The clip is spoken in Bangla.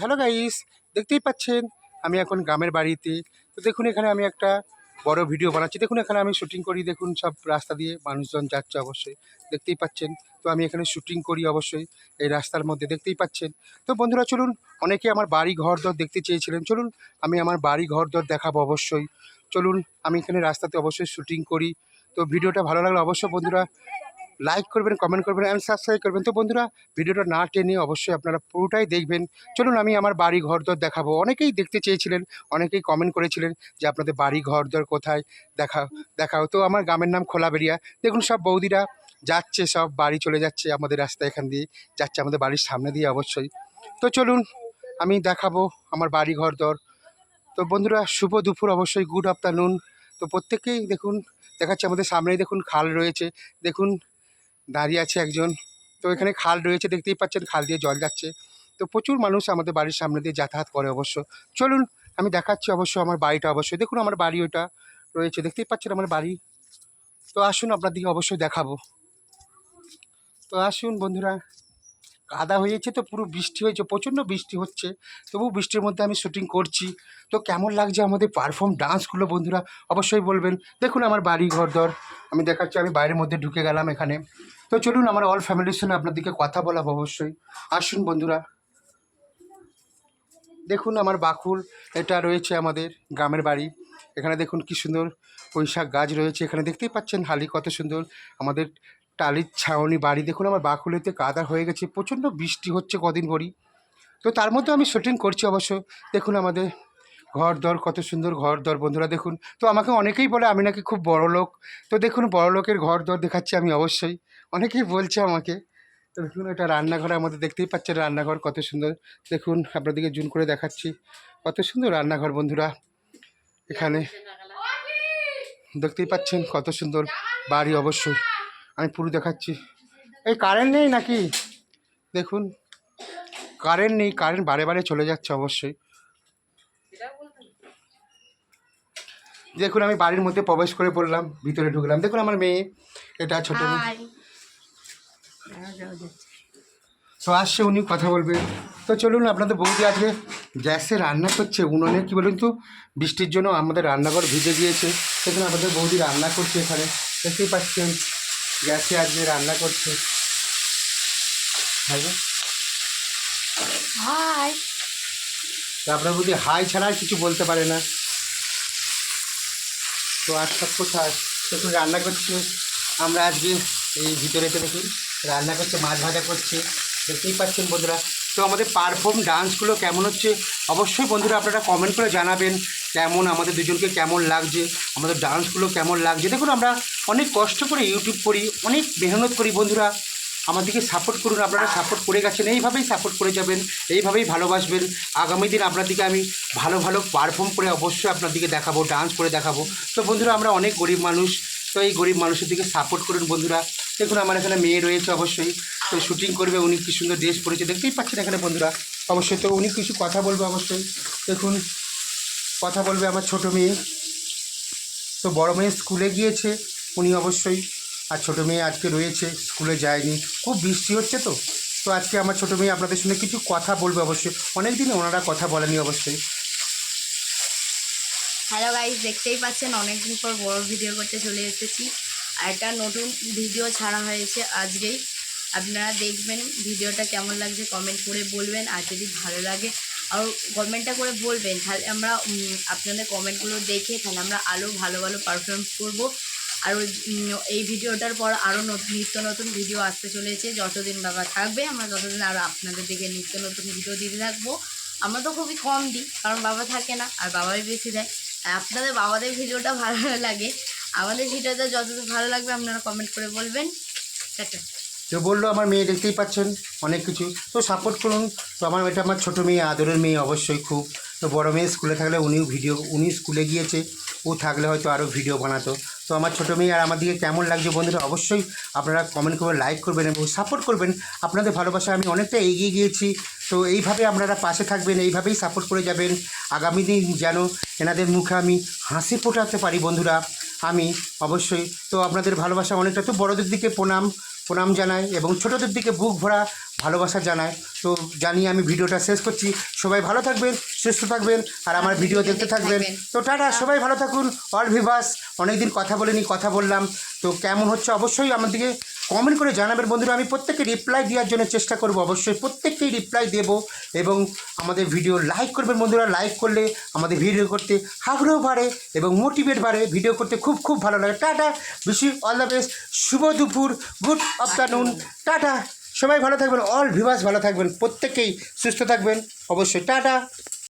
হ্যালো গাইস, দেখতেই পাচ্ছেন, আমি এখন গ্রামের বাড়িতে। তো দেখুন এখানে আমি একটা বড় ভিডিও বানাচ্ছি। দেখুন এখানে আমি শুটিং করি, দেখুন সব রাস্তা দিয়ে মানুষজন যাচ্ছে অবশ্যই, দেখতেই পাচ্ছেন। তো আমি এখানে শুটিং করি অবশ্যই, এই রাস্তার মধ্যে, দেখতেই পাচ্ছেন। তো বন্ধুরা, চলুন, অনেকে আমার বাড়ি ঘর দর দেখতে চেয়েছিলেন। চলুন, আমি আমার বাড়ি ঘর দর দেখাবো অবশ্যই। চলুন, আমি এখানে রাস্তাতে অবশ্যই শুটিং করি। তো ভিডিওটা ভালো লাগলে অবশ্যই বন্ধুরা লাইক করবেন কমেন্ট করবেন অ্যান্ড সাবস্ক্রাইব করবেন। তো বন্ধুরা, ভিডিওটা না টেনে অবশ্যই আপনারা পুরোটাই দেখবেন। চলুন আমি আমার বাড়ি ঘর দর দেখাবো। অনেকেই দেখতে চেয়েছিলেন, অনেকেই কমেন্ট করেছিলেন যে আপনাদের বাড়ি ঘর দর কোথায় দেখা, দেখাও। তো আমার গ্রামের নাম খোলাবেরিয়া দেখুন সব বৌদিরা যাচ্ছে, সব বাড়ি চলে যাচ্ছে, আমাদের রাস্তা এখান দিয়ে যাচ্ছে, আমাদের বাড়ির সামনে দিয়ে অবশ্যই। তো চলুন, আমি দেখাবো আমার বাড়ি ঘর দর। তো বন্ধুরা, শুভ দুপুর, অবশ্যই গুড আফটারনুন তো প্রত্যেকেই দেখুন, দেখাচ্ছে আমাদের সামনেই দেখুন, খাল রয়েছে। দেখুন দাঁড়িয়ে আছে একজন। তো এখানে খাল রয়েছে, দেখতেই পাচ্ছেন খাল দিয়ে জল যাচ্ছে। তো প্রচুর মানুষ আমাদের বাড়ির সামনে দিয়ে যাতায়াত করে অবশ্য। চলুন, আমি দেখাচ্ছি অবশ্য আমার বাড়িটা অবশ্যই। দেখুন আমার বাড়ি ওইটা রয়েছে, দেখতেই পাচ্ছেন আমার বাড়ি। তো আসুন আপনার দিকে অবশ্যই দেখাবো। তো আসুন বন্ধুরা কাদা হয়েছে তো পুরো বৃষ্টি হয়েছে, প্রচণ্ড বৃষ্টি হচ্ছে। তবু বৃষ্টির মধ্যে আমি শুটিং করছি। তো কেমন লাগছে আমাদের পারফর্ম ডান্সগুলো বন্ধুরা অবশ্যই বলবেন। দেখুন আমার বাড়ি ঘর দর, আমি দেখাচ্ছি, আমি বাইরের মধ্যে ঢুকে গেলাম এখানে। তো চলুন আমার অল ফ্যামিলির সঙ্গে আপনাদেরকে কথা বলাবো অবশ্যই। আসুন বন্ধুরা। দেখুন আমার বাকুল, এটা রয়েছে আমাদের গ্রামের বাড়ি। এখানে দেখুন কি সুন্দর পৈশাক গাছ রয়েছে। এখানে দেখতেই পাচ্ছেন হালি, কত সুন্দর আমাদের টালির ছাউনি বাড়ি। দেখুন আমার বাকুলেতে কাদা হয়ে গেছে, প্রচণ্ড বৃষ্টি হচ্ছে কদিন ভরি তো তার মধ্যে আমি শুটিং করছি অবশ্য। দেখুন আমাদের ঘর দর, কত সুন্দর ঘর দর বন্ধুরা, দেখুন। তো আমাকে অনেকেই বলে আমি নাকি খুব বড় লোক। তো দেখুন বড় লোকের ঘর দর দেখাচ্ছি আমি অবশ্যই। অনেকেই বলছে আমাকে। তো দেখুন এটা রান্নাঘর আমাদের দেখতেই পাচ্ছেন রান্নাঘর কত সুন্দর। দেখুন আপনাদেরকে জুন করে দেখাচ্ছি। কত সুন্দর রান্নাঘর বন্ধুরা। এখানে দেখতেই পাচ্ছেন কত সুন্দর বাড়ি অবশ্যই। আমি পুরো দেখাচ্ছি। এই কারেন্ট নেই নাকি? দেখুন কারেন্ট নেই কারেন্ট বারে বারে চলে যাচ্ছে অবশ্যই। দেখুন আমি বাড়ির মধ্যে প্রবেশ করে পড়লাম ভিতরে ঢুকলাম। দেখুন আমার মেয়ে এটা ছোটো তো আসছে উনি কথা বলবে। তো চলুন আপনাদের বৌদি আজকে গ্যাসে রান্না করছে উনুনে কী বলুন তো? বৃষ্টির জন্য আমাদের রান্নাঘর ভিজে গিয়েছে। সেখানে আমাদের বৌদি রান্না করছে এখানে। দেখতেই পাচ্ছেন। গ্যাসে আজকে রান্না করছে। হ্যাঁ। হাই। আপনার বুঝি হাই ছাড়া কিছু বলতে পারে না। তো আর সব কোথায়? তো রান্না করছে। আমরা আজকে এই ভিতরেতে দেখুন রান্না করছে মাছ ভাজা করছে। দেখতেই পাচ্ছেন বন্ধুরা তো আমাদের পারফর্ম ডান্সগুলো কেমন হচ্ছে? অবশ্যই বন্ধুরা আপনারা কমেন্ট করে জানাবেন কেমন, আমাদের দুজনকে কেমন লাগছে, আমাদের ডান্সগুলো কেমন লাগছে। দেখুন, আমরা অনেক কষ্ট করে ইউটিউব করি, অনেক মেহনত করি বন্ধুরা। আমাদেরকে সাপোর্ট করুন, আপনারা সাপোর্ট করে গেছেন, এইভাবেই সাপোর্ট করে যাবেন, এইভাবেই ভালোবাসবেন। আগামী দিন আপনাদেরকে আমি ভালো ভালো পারফর্ম করে অবশ্যই আপনাদেরকে দেখাবো ডান্স করে দেখাবো। তো বন্ধুরা, আমরা অনেক গরিব মানুষ, তো এই গরিব মানুষের দিকে সাপোর্ট করুন বন্ধুরা। দেখুন, আমার এখানে মেয়ে রয়েছে অবশ্যই। তো শুটিং করবে, উনি কি সুন্দর ড্রেস পরেছে, দেখতেই পাচ্ছেন এখানে বন্ধুরা। অবশ্যই তো উনি কিছু কথা বলবে অবশ্যই। দেখুন, কথা বলবে আমার ছোট মেয়ে। তো বড় মেয়ে স্কুলে গিয়েছে, উনি অবশ্যই। আর ছোটো মেয়ে আজকে রয়েছে, স্কুলে যায়নি। খুব বৃষ্টি হচ্ছে তো। তো আজকে আমার ছোটো মেয়ে আপনাদের সঙ্গে কিছু কথা বলবে অবশ্যই। অনেক দিন ওনারা কথা বলেনি অবশ্যই। হ্যালো গাইস দেখতেই পাচ্ছেন, অনেকদিন পর বড় ভিডিও করতে চলে এসেছি। আর একটা নতুন ভিডিও ছাড়া হয়েছে আজকেই। আপনারা দেখবেন ভিডিওটা কেমন লাগছে কমেন্ট করে বলবেন, আর যদি ভালো লাগে আর কমেন্টটা করে বলবেন, তাহলে আমরা আপনাদের কমেন্টগুলো দেখে তাহলে আমরা আরও ভালো ভালো পারফরমেন্স করব। আর এই ভিডিওটার পর আরও নতুন, নিত্য নতুন ভিডিও আসতে চলেছে। যতদিন বাবা থাকবে, আমরা ততদিন আরও আপনাদের দিকে নিত্য নতুন ভিডিও দিতে থাকব। আমরা তো খুবই কম দিই, কারণ বাবা থাকে না, আর বাবাই বেশি দেয়। আপনাদের বাবাদের ভিডিওটা ভালো লাগে, আমাদের ভিডিওটা যতদূর ভালো লাগবে আপনারা কমেন্ট করে বলবেন। টাটা। তো বলল, আমার মেয়ে দেখতেই পাচ্ছেন, অনেক কিছু। তো সাপোর্ট করুন। তো আমার এটা আমার ছোটো মেয়ে, আদরের মেয়ে অবশ্যই খুব। তো বড় মেয়ে স্কুলে থাকলে উনিও ভিডিও, উনি স্কুলে গিয়েছে, ও থাকলে হয়তো আরও ভিডিও বানাতো। তো আমার ছোটো মেয়ে আর আমার দিকে কেমন লাগছে বন্ধুরা, অবশ্যই আপনারা কমেন্ট করে লাইক করবেন এবং সাপোর্ট করবেন। আপনাদের ভালোবাসা আমি অনেকটা এগিয়ে গিয়েছি। তো এইভাবে আপনারা পাশে থাকবেন, এইভাবেই সাপোর্ট করে যাবেন। আগামী দিন যেন এনাদের মুখে আমি হাসি ফোটাতে পারি বন্ধুরা, আমি অবশ্যই। তো আপনাদের ভালোবাসা অনেকটা তো বড়দের দিকে প্রণাম। প্রণাম জানাই এবং ছোটদের দিকে বুক ভরা ভালোবাসা জানায় তো জানিয়ে আমি ভিডিওটা শেষ করছি। সবাই ভালো থাকবেন সুস্থ থাকবেন আর আমার ভিডিও দেখতে থাকবেন। তো টাটা সবাই ভালো থাকুন। অল ভিভাস অনেকদিন কথা বলিনি কথা বললাম। তো কেমন হচ্ছে? অবশ্যই আমাদেরকে কমেন্ট করে জানাবেন। বন্ধুরা, আমি প্রত্যেককে রিপ্লাই দেওয়ার জন্য চেষ্টা করব। অবশ্যই প্রত্যেককেই রিপ্লাই দেব এবং আমাদের ভিডিও লাইক করবেন বন্ধুরা। লাইক করলে আমাদের ভিডিও করতে আগ্রহ বাড়ে এবং মোটিভেট বাড়ে। ভিডিও করতে খুব খুব ভালো লাগে। টাটা বেশি অল দ্য বেস্ট শুভ দুপুর গুড আফটারনুন টাটা, সবাই ভালো থাকবেন। অল ভিভাস ভালো থাকবেন। প্রত্যেকেই সুস্থ থাকবেন। অবশ্যই টাটা।